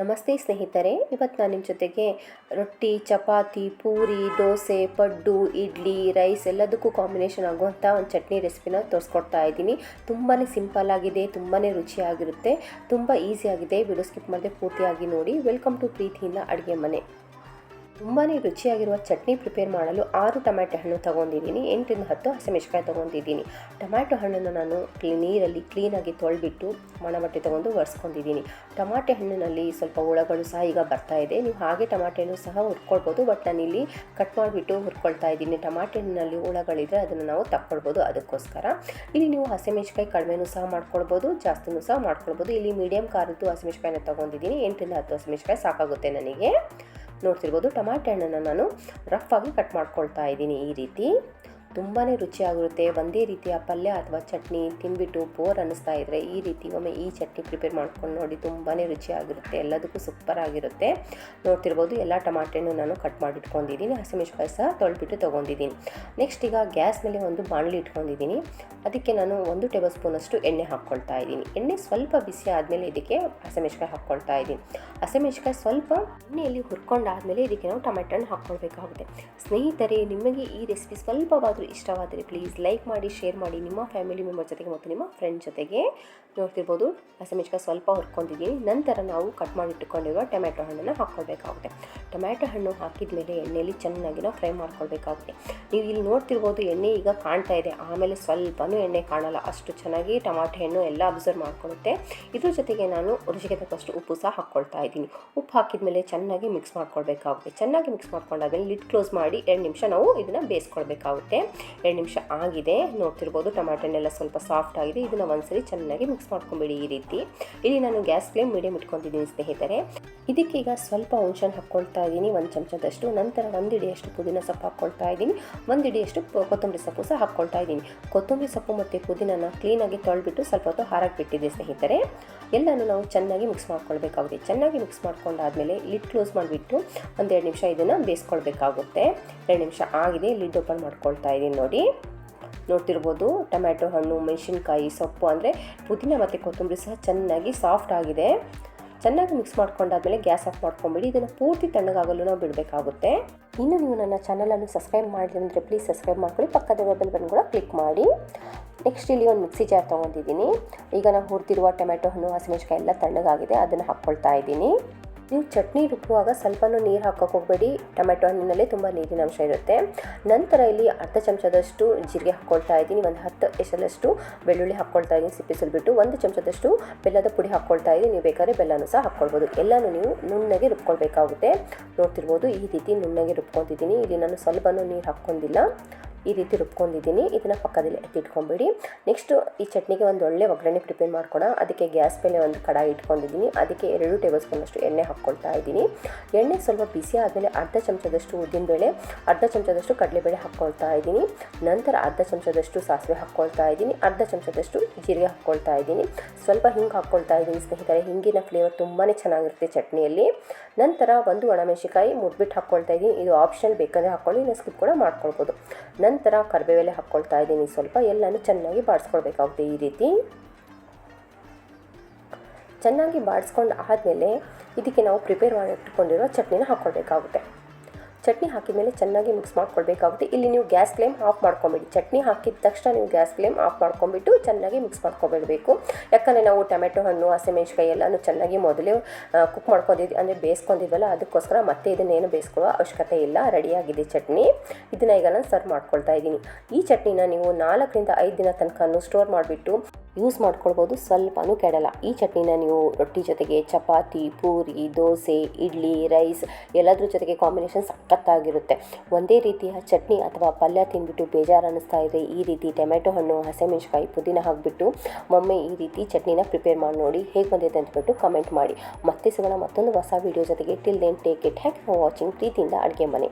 ನಮಸ್ತೆ ಸ್ನೇಹಿತರೆ ಇವತ್ತು ನಾನು ನಿಮ್ಮ ಜೊತೆಗೆ ರೊಟ್ಟಿ, ಚಪಾತಿ, ಪೂರಿ, ದೋಸೆ, ಪಡ್ಡು, ಇಡ್ಲಿ, ರೈಸ್ ಎಲ್ಲದಕ್ಕೂ ಕಾಂಬಿನೇಷನ್ ಆಗುವಂಥ ಒಂದು ಚಟ್ನಿ ರೆಸಿಪಿನ ತೋರಿಸ್ಕೊಡ್ತಾ ಇದ್ದೀನಿ. ತುಂಬಾ ಸಿಂಪಲ್ ಆಗಿದೆ ತುಂಬಾ ರುಚಿಯಾಗಿರುತ್ತೆ, ತುಂಬ ಈಸಿಯಾಗಿದೆ ವಿಡಿಯೋ ಸ್ಕಿಪ್ ಮಾಡದೆ ಪೂರ್ತಿಯಾಗಿ ನೋಡಿ. ವೆಲ್ಕಮ್ ಟು ಪ್ರೀತಿಯಿಂದ ಅಡುಗೆ ಮನೆ. ತುಂಬಾ ರುಚಿಯಾಗಿರುವ ಚಟ್ನಿ ಪ್ರಿಪೇರ್ ಮಾಡಲು ಆರು ಟೊಮ್ಯಾಟೊ ಹಣ್ಣು ತೊಗೊಂಡಿದ್ದೀನಿ ಎಂಟರಿಂದ ಹತ್ತು ಹಸಿಮೆಣಸಿಕಾಯಿ ತೊಗೊಂಡಿದ್ದೀನಿ. ಟೊಮ್ಯಾಟೊ ಹಣ್ಣನ್ನು ನಾನು ನೀರಲ್ಲಿ ಕ್ಲೀನಾಗಿ ತೊಳೆಬಿಟ್ಟು ಮಣಬಟ್ಟೆ ತೊಗೊಂಡು ಒರೆಸ್ಕೊಂಡಿದ್ದೀನಿ. ಟೊಮಾಟೆ ಹಣ್ಣಿನಲ್ಲಿ ಸ್ವಲ್ಪ ಹುಳಗಳು ಸಹ ಈಗ ಬರ್ತಾ ಇದೆ. ನೀವು ಹಾಗೆ ಟೊಮಾಟೆ ಸಹ ಹುರ್ಕೊಳ್ಬೋದು ಬಟ್ ನಾನು ಇಲ್ಲಿ ಕಟ್ ಮಾಡಿಬಿಟ್ಟು ಹುರ್ಕೊಳ್ತಾ ಇದ್ದೀನಿ. ಟೊಮಾಟೆ ಹಣ್ಣಿನಲ್ಲಿ ಹುಳಗಳಿದ್ರೆ ಅದನ್ನು ನಾವು ತಕ್ಕೊಳ್ಬೋದು ಅದಕ್ಕೋಸ್ಕರ. ಇಲ್ಲಿ ನೀವು ಹಸಿಮೆಣಸಿಕಾಯಿ ಕಡಿಮೆನೂ ಸಹ ಮಾಡ್ಕೊಳ್ಬೋದು, ಜಾಸ್ತಿನೂ ಸಹ ಮಾಡ್ಕೊಳ್ಬೋದು. ಇಲ್ಲಿ ಮೀಡಿಯಮ್ ಕಾರದ್ದು ಹಸಿಮೆಣಸಿಕಾಯಿನ ತೊಗೊಂಡಿದ್ದೀನಿ ಎಂಟರಿಂದ ಹತ್ತು ಹಸಿಮೆಣಸಿಕಾಯಿ ಸಾಕಾಗುತ್ತೆ ನನಗೆ. ನೋಡ್ತಿರ್ಬೋದು. ಟೊಮ್ಯಾಟೆ ಹಣ್ಣನ್ನು ನಾನು ರಫ್ ಆಗಿ ಕಟ್ ಮಾಡ್ಕೊಳ್ತಾ ಇದ್ದೀನಿ ಈ ರೀತಿ. ತುಂಬಾ ರುಚಿಯಾಗಿರುತ್ತೆ. ಒಂದೇ ರೀತಿಯ ಪಲ್ಯ ಅಥವಾ ಚಟ್ನಿ ತಿಂದ್ಬಿಟ್ಟು ಬೋರ್ ಅನ್ನಿಸ್ತಾ ಇದ್ದರೆ ಈ ರೀತಿ ಒಮ್ಮೆ ಈ ಚಟ್ನಿ ಪ್ರಿಪೇರ್ ಮಾಡ್ಕೊಂಡು ನೋಡಿ ತುಂಬಾ ರುಚಿಯಾಗಿರುತ್ತೆ. ಎಲ್ಲದಕ್ಕೂ ಸೂಪರ್ ಆಗಿರುತ್ತೆ. ನೋಡ್ತಿರ್ಬೋದು ಎಲ್ಲ ಟಮಾಟೆನೂ ನಾನು ಕಟ್ ಮಾಡಿ ಇಟ್ಕೊಂಡಿದ್ದೀನಿ ಸಹ ತೊಳೆದ್ಬಿಟ್ಟು ತೊಗೊಂಡಿದ್ದೀನಿ. ನೆಕ್ಸ್ಟ್ ಈಗ ಗ್ಯಾಸ್ ಮೇಲೆ ಒಂದು ಬಾಣಲಿ ಇಟ್ಕೊಂಡಿದ್ದೀನಿ. ಅದಕ್ಕೆ ನಾನು ಒಂದು ಟೇಬಲ್ ಸ್ಪೂನಷ್ಟು ಎಣ್ಣೆ ಹಾಕ್ಕೊಳ್ತಾ ಇದ್ದೀನಿ. ಎಣ್ಣೆ ಸ್ವಲ್ಪ ಬಿಸಿ ಆದಮೇಲೆ ಇದಕ್ಕೆ ಹಸಿಮೆಣಸಿಕಾಯಿ ಹಾಕ್ಕೊಳ್ತಾ ಇದ್ದೀನಿ. ಹಸಿಮೆಣಸಿಕಾಯಿ ಸ್ವಲ್ಪ ಎಣ್ಣೆಯಲ್ಲಿ ಹುರ್ಕೊಂಡಾದಮೇಲೆ ಇದಕ್ಕೆ ನಾವು ಟೊಮೆಟೊನ ಹಾಕ್ಕೊಳ್ಬೇಕಾಗುತ್ತೆ. ಸ್ನೇಹಿತರೆ, ನಿಮಗೆ ಈ ರೆಸಿಪಿ ಸ್ವಲ್ಪವಾದರೂ ಇಷ್ಟವಾದರೆ ಪ್ಲೀಸ್ ಲೈಕ್ ಮಾಡಿ ಶೇರ್ ಮಾಡಿ ನಿಮ್ಮ ಫ್ಯಾಮಿಲಿ ಮೆಂಬರ್ ಜೊತೆಗೆ ಮತ್ತು ನಿಮ್ಮ ಫ್ರೆಂಡ್ ಜೊತೆಗೆ ನೋಡ್ತಿರ್ಬೋದು. ಹಸಿಮೆಣಸಿಕಾಯಿ ಸ್ವಲ್ಪ ಹುರ್ಕೊಂಡಿದ್ದೀನಿ ನಂತರ ನಾವು ಕಟ್ ಮಾಡಿ ಇಟ್ಟುಕೊಂಡಿರುವ ಟೊಮೆಟೊ ಹಣ್ಣನ್ನು ಹಾಕ್ಕೊಳ್ಬೇಕಾಗುತ್ತೆ. ಟೊಮ್ಯಾಟೊ ಹಣ್ಣು ಹಾಕಿದ ಮೇಲೆ ಎಣ್ಣೆಯಲ್ಲಿ ಚೆನ್ನಾಗಿ ನಾವು ಫ್ರೈ ಮಾಡ್ಕೊಳ್ಬೇಕಾಗುತ್ತೆ. ನೀವು ಇಲ್ಲಿ ನೋಡ್ತಿರ್ಬೋದು ಎಣ್ಣೆ ಈಗ ಕಾಣ್ತಾ ಇದೆ. ಆಮೇಲೆ ಸ್ವಲ್ಪನೂ ಎಣ್ಣೆ ಕಾಣಲ್ಲ. ಅಷ್ಟು ಚೆನ್ನಾಗಿ ಟೊಮ್ಯಾಟೊ ಹಣ್ಣು ಎಲ್ಲ ಅಬ್ಸರ್ವ್ ಮಾಡ್ಕೊಳ್ಳುತ್ತೆ. ಇದ್ರ ಜೊತೆಗೆ ನಾನು ರುಚಿಗೆ ತಕ್ಕಷ್ಟು ಉಪ್ಪು ಸಹ ಹಾಕ್ಕೊಳ್ತಾ ಇದ್ದೀನಿ. ಉಪ್ಪು ಹಾಕಿದ ಮೇಲೆ ಚೆನ್ನಾಗಿ ಮಿಕ್ಸ್ ಮಾಡ್ಕೊಳ್ಬೇಕಾಗುತ್ತೆ. ಚೆನ್ನಾಗಿ ಮಿಕ್ಸ್ ಮಾಡ್ಕೊಂಡಾದ್ಮೇಲೆ ಲಿಟ್ ಕ್ಲೋಸ್ ಮಾಡಿ ಎರಡು ನಿಮಿಷ ನಾವು ಇದನ್ನು ಬೇಯಿಸ್ಕೊಳ್ಬೇಕಾಗುತ್ತೆ. ಎರಡು ನಿಮಿಷ ಆಗಿದೆ. ನೋಡ್ತಿರ್ಬೋದು ಟೊಮ್ಯಾಟೋನೆಲ್ಲ ಸ್ವಲ್ಪ ಸಾಫ್ಟ್ ಆಗಿದೆ. ಇದನ್ನು ಒಂದ್ಸರಿ ಚೆನ್ನಾಗಿ ಮಿಕ್ಸ್ ಮಾಡ್ಕೊಂಬಿಡಿ ಈ ರೀತಿ. ಇಲ್ಲಿ ನಾನು ಗ್ಯಾಸ್ ಫ್ಲೇಮ್ ಮೀಡಿಯಮ್ ಇಟ್ಕೊತಿದ್ದೀನಿ ಸ್ನೇಹಿತರೆ. ಇದಕ್ಕೀಗ ಸ್ವಲ್ಪ ಹುಣ್ಸೆಹಣ್ಣು ಹಾಕ್ಕೊಳ್ತಾ ಇದ್ದೀನಿ. ಒಂದು ಚಮಚದಷ್ಟು. ನಂತರ ಒಂದು ಇಡಿಯಷ್ಟು ಪುದೀನ ಸೊಪ್ಪು ಹಾಕ್ಕೊಳ್ತಾ ಇದ್ದೀನಿ. ಒಂದು ಇಡಿಯಷ್ಟು ಕೊತ್ತಂಬರಿ ಸೊಪ್ಪು ಸಹ ಹಾಕ್ಕೊಳ್ತಾ ಇದ್ದೀನಿ. ಕೊತ್ತಂಬರಿ ಸೊಪ್ಪು ಮತ್ತು ಪುದೀನ ಕ್ಲೀನಾಗಿ ತೊಳೆಬಿಟ್ಟು ಸ್ವಲ್ಪ ಹೊತ್ತು ಹಾರಕ್ಕೆ ಬಿಟ್ಟಿದೆ ಸ್ನೇಹಿತರೆ. ಎಲ್ಲನೂ ನಾವು ಚೆನ್ನಾಗಿ ಮಿಕ್ಸ್ ಮಾಡ್ಕೊಳ್ಬೇಕಾಗುತ್ತೆ. ಚೆನ್ನಾಗಿ ಮಿಕ್ಸ್ ಮಾಡ್ಕೊಂಡಾದ್ಮೇಲೆ ಲಿಡ್ ಕ್ಲೋಸ್ ಮಾಡಿಬಿಟ್ಟು ಒಂದೆರಡು ನಿಮಿಷ ಇದನ್ನು ಬೇಯಿಸ್ಕೊಳ್ಬೇಕಾಗುತ್ತೆ. ಎರಡು ನಿಮಿಷ ಆಗಿದೆ. ಲಿಡ್ ಓಪನ್ ಮಾಡ್ಕೊಳ್ತಾ ಇದ್ದೀನಿ ನೋಡಿ ನೋಡ್ತಿರ್ಬೋದು ಟೊಮ್ಯಾಟೊ ಹಣ್ಣು, ಮೆಣಸಿನ್ಕಾಯಿ, ಸೊಪ್ಪು ಅಂದರೆ ಪುದೀನ ಮತ್ತು ಕೊತ್ತಂಬರಿ ಸಹ ಚೆನ್ನಾಗಿ ಸಾಫ್ಟ್ ಆಗಿದೆ. ಚೆನ್ನಾಗಿ ಮಿಕ್ಸ್ ಮಾಡ್ಕೊಂಡಾದ್ಮೇಲೆ ಗ್ಯಾಸ್ ಆಫ್ ಮಾಡ್ಕೊಂಬಿಡಿ, ಇದನ್ನು ಪೂರ್ತಿ ತಣ್ಣಗಾಗಲು ನಾವು ಬಿಡಬೇಕಾಗುತ್ತೆ. ಇನ್ನು ನೀವು ನನ್ನ ಚಾನಲನ್ನು ಸಬ್ಸ್ಕ್ರೈಬ್ ಮಾಡಿದ್ರೆ ಅಂದರೆ ಪ್ಲೀಸ್ ಸಬ್ಸ್ಕ್ರೈಬ್ ಮಾಡ್ಕೊಳ್ಳಿ, ಪಕ್ಕದ ಬೆಲ್ ಬಟನ್ ಕೂಡ ಕ್ಲಿಕ್ ಮಾಡಿ. ನೆಕ್ಸ್ಟ್ ಇಲ್ಲಿ ಒಂದು ಮಿಕ್ಸಿ ಜಾರ್ ತೊಗೊಂಡಿದ್ದೀನಿ. ಈಗ ನಾವು ಹುರಿದಿರುವ ಟೊಮೆಟೊ ಹಣ್ಣು ಹಸಿಮೆಣಸಿಕಾಯಿ ಎಲ್ಲ ತಣ್ಣಗಾಗಿದೆ, ಅದನ್ನು ಹಾಕ್ಕೊಳ್ತಾ ಇದ್ದೀನಿ. ನೀವು ಚಟ್ನಿ ರುಬ್ಬುವಾಗ ಸ್ವಲ್ಪನೂ ನೀರು ಹಾಕೋಕೆ ಹೋಗಬೇಡಿ. ಟೊಮೆಟೊ ಹಣ್ಣಿನಲ್ಲಿ ತುಂಬ ನೀರಿನ ಅಂಶ ಇರುತ್ತೆ. ನಂತರ ಇಲ್ಲಿ ಅರ್ಧ ಚಮಚದಷ್ಟು ಜೀರಿಗೆ ಹಾಕ್ಕೊಳ್ತಾ ಇದ್ದೀನಿ. ಒಂದು ಹತ್ತು ಎಸಲಷ್ಟು ಬೆಳ್ಳುಳ್ಳಿ ಹಾಕ್ಕೊಳ್ತಾ ಇದ್ದೀನಿ. ಸಿಪ್ಪಿ ಸುಲ್ಬಿಟ್ಟು ಒಂದು ಚಮಚದಷ್ಟು ಬೆಲ್ಲದ ಪುಡಿ ಹಾಕ್ಕೊಳ್ತಾ ಇದ್ದೀನಿ. ನೀವು ಬೇಕಾದ್ರೆ ಬೆಲ್ಲನೂ ಸಹ ಹಾಕ್ಕೊಳ್ಬೋದು ಎಲ್ಲನೂ ನೀವು ನುಣ್ಣಗೆ ರುಬ್ಕೊಳ್ಬೇಕಾಗುತ್ತೆ. ನೋಡ್ತಿರ್ಬೋದು ಈ ರೀತಿ ನುಣ್ಣಗೆ ರುಬ್ಕೊತಿದ್ದೀನಿ. ಇಲ್ಲಿ ನಾನು ಸ್ವಲ್ಪನೂ ನೀರು ಹಾಕ್ಕೊಂಡಿಲ್ಲ. ಈ ರೀತಿ ರುಬ್ಕೊಂಡಿದ್ದೀನಿ. ಇದನ್ನು ಪಕ್ಕದಲ್ಲಿ ಎತ್ತಿಟ್ಕೊಂಬಿಡಿ. ನೆಕ್ಸ್ಟು ಈ ಚಟ್ನಿಗೆ ಒಂದು ಒಳ್ಳೆ ಒಗ್ಗರಣೆ ಪ್ರಿಪೇರ್ ಮಾಡ್ಕೋಣ. ಅದಕ್ಕೆ ಗ್ಯಾಸ್ ಮೇಲೆ ಒಂದು ಕಡಾಯಿ ಇಟ್ಕೊಂಡಿದ್ದೀನಿ. ಅದಕ್ಕೆ ಎರಡು ಟೇಬಲ್ ಸ್ಪೂನಷ್ಟು ಎಣ್ಣೆ ಹಾಕ್ಕೊಳ್ತಾ ಇದ್ದೀನಿ. ಎಣ್ಣೆ ಸ್ವಲ್ಪ ಬಿಸಿ ಆದಮೇಲೆ ಅರ್ಧ ಚಮಚದಷ್ಟು ಉದ್ದಿನಬೇಳೆ ಅರ್ಧ ಚಮಚದಷ್ಟು ಕಡಲೆಬೇಳೆ ಹಾಕ್ಕೊಳ್ತಾ ಇದ್ದೀನಿ. ನಂತರ ಅರ್ಧ ಚಮಚದಷ್ಟು ಸಾಸಿವೆ ಹಾಕ್ಕೊಳ್ತಾ ಇದ್ದೀನಿ. ಅರ್ಧ ಚಮಚದಷ್ಟು ಜೀರಿಗೆ ಹಾಕ್ಕೊಳ್ತಾ ಇದ್ದೀನಿ. ಸ್ವಲ್ಪ ಹಿಂಗೆ ಹಾಕ್ಕೊಳ್ತಾ ಇದ್ದೀನಿ ಸ್ನೇಹಿತರೆ. ಹಿಂಗಿನ ಫ್ಲೇವರ್ ತುಂಬಾ ಚೆನ್ನಾಗಿರುತ್ತೆ ಚಟ್ನಿಯಲ್ಲಿ. ನಂತರ ಒಂದು ಒಣಮೆಣಸಿಕಾಯಿ ಮುಟ್ಬಿಟ್ಟು ಹಾಕ್ಕೊಳ್ತಾ ಇದ್ದೀನಿ. ಇದು ಆಪ್ಷನಲ್ ಬೇಕಂದರೆ ಹಾಕ್ಕೊಳ್ಳಿ ಇಲ್ಲ ಸ್ಕಿಪ್ ಕೂಡ ಮಾಡ್ಕೊಳ್ಬೋದು. ನಂತರ ಕರಿಬೇವೆಲೆ ಹಾಕ್ಕೊಳ್ತಾ ಇದ್ದೀನಿ. ಸ್ವಲ್ಪ ಎಲ್ಲನೂ ಚೆನ್ನಾಗಿ ಬಾಡಿಸ್ಕೊಳ್ಬೇಕಾಗುತ್ತೆ ಈ ರೀತಿ. ಚೆನ್ನಾಗಿ ಬಾಡಿಸ್ಕೊಂಡು ಆದಮೇಲೆ ಇದಕ್ಕೆ ನಾವು ಪ್ರಿಪೇರ್ ಮಾಡಿ ಇಟ್ಕೊಂಡಿರೋ ಚಟ್ನಿನ ಹಾಕ್ಕೊಳ್ಬೇಕಾಗುತ್ತೆ. ಚಟ್ನಿ ಹಾಕಿದ ಮೇಲೆ ಚೆನ್ನಾಗಿ ಮಿಕ್ಸ್ ಮಾಡ್ಕೊಳ್ಬೇಕಾಗುತ್ತೆ. ಇಲ್ಲಿ ನೀವು ಗ್ಯಾಸ್ ಫ್ಲೇಮ್ ಆಫ್ ಮಾಡ್ಕೊಂಬಿಡಿ. ಚಟ್ನಿ ಹಾಕಿದ ತಕ್ಷಣ ನೀವು ಗ್ಯಾಸ್ ಫ್ಲೇಮ್ ಆಫ್ ಮಾಡ್ಕೊಂಬಿಟ್ಟು ಚೆನ್ನಾಗಿ ಮಿಕ್ಸ್ ಮಾಡ್ಕೊಬಿಡಬೇಕು. ಯಾಕಂದರೆ ನಾವು ಟೊಮೆಟೊ ಹಣ್ಣು ಹಸಿಮೆಣ್ಸಿಕಾಯಿ ಎಲ್ಲನೂ ಚೆನ್ನಾಗಿ ಮೊದಲೇ ಕುಕ್ ಮಾಡ್ಕೊಂಡಿದ್ವಿ ಅಂದರೆ ಬೇಯಿಸ್ಕೊಂಡಿದ್ವಲ್ಲ, ಅದಕ್ಕೋಸ್ಕರ ಮತ್ತೆ ಇದನ್ನೇನು ಬೇಯಿಸ್ಕೊಳ್ಳೋ ಅವಶ್ಯಕತೆ ಇಲ್ಲ. ರೆಡಿಯಾಗಿದೆ ಚಟ್ನಿ. ಇದನ್ನ ಈಗ ನಾನು ಸರ್ವ್ ಮಾಡ್ಕೊಳ್ತಾ ಇದ್ದೀನಿ. ಈ ಚಟ್ನಿನ ನೀವು ನಾಲ್ಕರಿಂದ ಐದು ದಿನ ತನಕ ಸ್ಟೋರ್ ಮಾಡಿಬಿಟ್ಟು ಯೂಸ್ ಮಾಡ್ಕೊಳ್ಬೋದು, ಸ್ವಲ್ಪನೂ ಕೆಡಲ್ಲ. ಈ ಚಟ್ನಿನ ನೀವು ರೊಟ್ಟಿ ಜೊತೆಗೆ ಚಪಾತಿ, ಪೂರಿ, ದೋಸೆ, ಇಡ್ಲಿ, ರೈಸ್ ಎಲ್ಲದ್ರ ಜೊತೆಗೆ ಕಾಂಬಿನೇಷನ್ ಸಖತ್ತಾಗಿರುತ್ತೆ. ಒಂದೇ ರೀತಿಯ ಚಟ್ನಿ ಅಥವಾ ಪಲ್ಯ ತಿಂದ್ಬಿಟ್ಟು ಬೇಜಾರು ಅನ್ನಿಸ್ತಾ ಇದ್ದರೆ ಈ ರೀತಿ ಟೊಮೆಟೊ ಹಣ್ಣು ಹಸಿಮೆಣಸಿಕಾಯಿ ಪುದೀನ ಹಾಕಿಬಿಟ್ಟು ಮೊಮ್ಮೆ ಈ ರೀತಿ ಚಟ್ನಿನ ಪ್ರಿಪೇರ್ ಮಾಡಿ ನೋಡಿ ಹೇಗೆ ಬಂದಿದೆ ಅಂತಬಿಟ್ಟು ಕಮೆಂಟ್ ಮಾಡಿ. ಮತ್ತೆ ಸಿಗೋಣ ಮತ್ತೊಂದು ಹೊಸ ವೀಡಿಯೋ ಜೊತೆಗೆ. Till then take it hack for watching ಪ್ರೀತಿಯಿಂದ ಅಡುಗೆ ಮನೆ.